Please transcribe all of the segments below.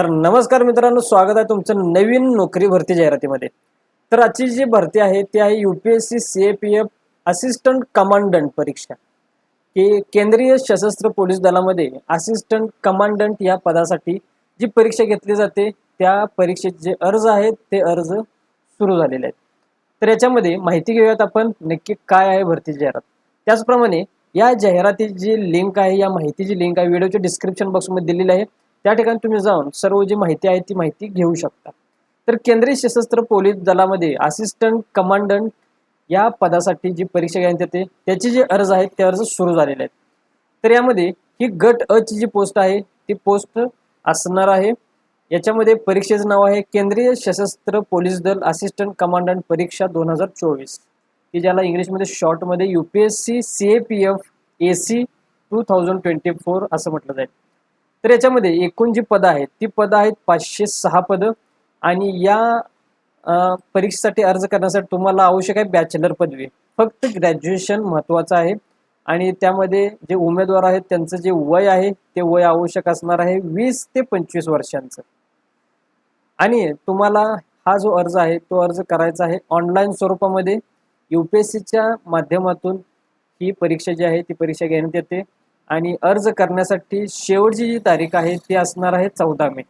तर नमस्कार मित्रांनो स्वागत आहे तुमचं नवीन नोकरी भरती जाहिरातीमध्ये. तर आजची जी भरती आहे ती आहे UPSC C A P F assistant commandant परीक्षा. की केंद्रीय सशस्त्र पोलीस दलामध्ये असिस्टंट कमांडंट या पदासाठी जी परीक्षा घेतली जाते त्या परीक्षेचे जे अर्ज आहेत ते अर्ज सुरू झालेले आहेत. तर याच्यामध्ये माहिती घेऊयात आपण नक्की काय आहे भरती जाहिरात. त्याचप्रमाणे या जाहिरातीची जी लिंक आहे या माहितीची लिंक आहे व्हिडिओच्या डिस्क्रिप्शन बॉक्समध्ये दिलेली आहे. त्या ठिकाणी तुम्ही जाऊन सर्व जी माहिती आहे ती माहिती घेऊ शकता. तर केंद्रीय सशस्त्र पोलीस दलामध्ये असिस्टंट कमांडंट या पदासाठी जी परीक्षा घेण्यात येते त्याचे जे अर्ज आहेत ते अर्ज सुरू झालेले आहेत. तर यामध्ये ही गट अ ची जी पोस्ट आहे ती पोस्ट असणार आहे. याच्यामध्ये परीक्षेचं नाव आहे केंद्रीय सशस्त्र पोलीस दल असिस्टंट कमांडंट परीक्षा दोन हजार चोवीस. की ज्याला इंग्लिशमध्ये शॉर्टमध्ये U P S C C A P F A C two thousand twenty four असं म्हटलं जाईल. तर याच्यामध्ये एकूण जी पदं आहेत ती पदं आहेत पाचशे सहा पदं. आणि या परीक्षेसाठी अर्ज करण्यासाठी तुम्हाला आवश्यक आहे बॅचलर पदवी. फक्त ग्रॅज्युएशन महत्त्वाचं आहे. आणि त्यामध्ये जे उमेदवार आहेत त्यांचं जे वय आहे ते वय आवश्यक असणार आहे वीस ते पंचवीस वर्षांचं. आणि तुम्हाला हा जो अर्ज आहे तो अर्ज करायचा आहे ऑनलाईन स्वरूपामध्ये. यू पी एस सीच्या माध्यमातून ही परीक्षा जी आहे ती परीक्षा घेण्यात येते. आणि अर्ज करण्यासाठी शेवटची जी तारीख आहे ती असणार आहे चौदा मे.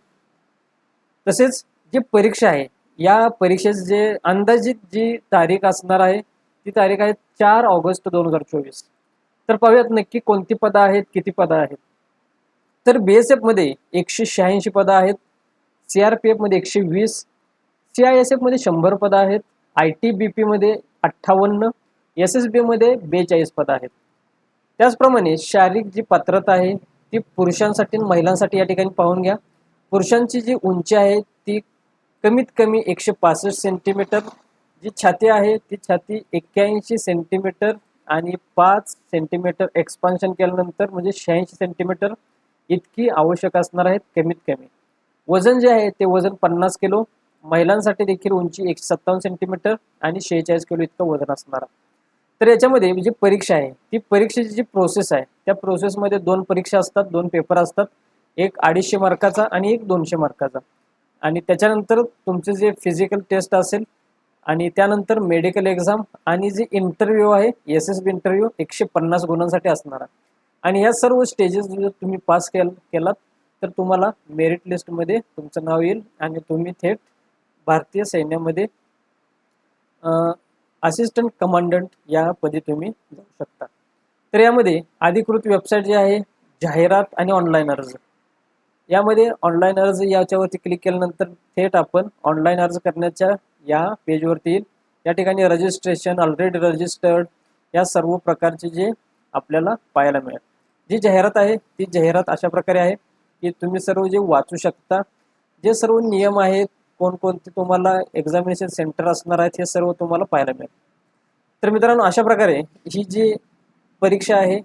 तसेच जी परीक्षा आहे या परीक्षेचे जे अंदाजित जी तारीख असणार आहे ती तारीख आहे चार ऑगस्ट दोन हजार चोवीस. तर पाहूयात नक्की कोणती पदं आहेत किती पदं आहेत. तर बी एस एफमध्ये एकशे शहाऐंशी पदं आहेत सी आर पी एफमध्ये एकशे वीस सी आय एस एफमध्ये शंभर पदं आहेत आय टी बी पीमध्ये अठ्ठावन्न एस एस बीमध्ये बेचाळीस पदं आहेत. त्याचप्रमाणे शारीरिक जी पात्रता आहे ती पुरुषांसाठी आणि महिलांसाठी या ठिकाणी पाहून घ्या. पुरुषांची जी उंची आहे ती कमीत कमी एकशे पासष्ट सेंटीमीटर जी छाती आहे ती छाती एक्क्याऐंशी सेंटीमीटर आणि पाच सेंटीमीटर एक्सपान्शन केल्यानंतर म्हणजे शहाऐंशी सेंटीमीटर इतकी आवश्यक असणार आहेत कमीत कमी. वजन जे आहे ते वजन पन्नास किलो. महिलांसाठी देखील उंची एकशे सत्तावन्न सेंटीमीटर आणि शेहेचाळीस किलो इतकं वजन असणार आहे. तर याच्यामध्ये जी परीक्षा आहे ती परीक्षेची जी प्रोसेस आहे त्या प्रोसेसमध्ये दोन परीक्षा असतात दोन पेपर असतात. एक अडीचशे मार्काचा आणि एक दोनशे मार्काचा आणि त्याच्यानंतर तुमचे जे फिजिकल टेस्ट असेल आणि त्यानंतर मेडिकल एक्झाम आणि जे इंटरव्ह्यू आहे एस एस बी इंटरव्ह्यू एकशे पन्नास गुणांसाठी असणार आहे. आणि या सर्व स्टेजेस जर तुम्ही पास केल केलात तर तुम्हाला मेरिट लिस्टमध्ये तुमचं नाव येईल आणि तुम्ही थेट भारतीय सैन्यामध्ये असिस्टंट कमांडंट या पदी तुम्ही जाऊ शकता. तर यामध्ये अधिकृत वेबसाईट जी आहे जाहिरात आणि ऑनलाईन अर्ज. यामध्ये ऑनलाईन अर्ज याच्यावरती क्लिक केल्यानंतर थेट आपण ऑनलाईन अर्ज करण्याच्या या पेजवरती येईल या ठिकाणी रजिस्ट्रेशन ऑलरेडी रजिस्टर्ड या सर्व प्रकारचे जे आपल्याला पाहायला मिळेल. जी जाहिरात आहे ती जाहिरात अशा प्रकारे आहे की तुम्ही सर्व जे वाचू शकता जे सर्व नियम आहेत कोणकोणते तुम्हाला एक्झामिनेशन सेंटर असणार आहेत हे सर्व तुम्हाला पाहायला मिळेल. तर मित्रांनो अशा प्रकारे ही जी परीक्षा आहे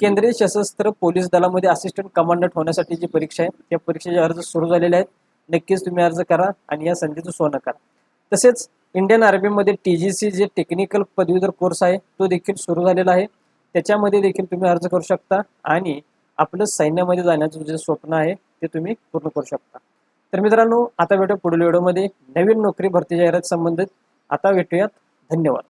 केंद्रीय सशस्त्र पोलीस दलामध्ये असिस्टंट कमांडंट होण्यासाठी जी परीक्षा आहे त्या परीक्षेचे अर्ज सुरू झालेले आहेत. नक्कीच तुम्ही अर्ज करा आणि या संधीचं सोनं करा. तसेच इंडियन आर्मीमध्ये टी जी सी जे टेक्निकल पदवीधर कोर्स आहे तो देखील सुरू झालेला आहे. त्याच्यामध्ये देखील तुम्ही अर्ज करू शकता आणि आपलं सैन्यामध्ये जाण्याचं जे स्वप्न आहे ते तुम्ही पूर्ण करू शकता. तर मित्रांनो आता भेटू पुढील व्हिडिओमध्ये. नवीन नोकरी भरती जाहिरात संबंधित. आता भेटूयात. धन्यवाद.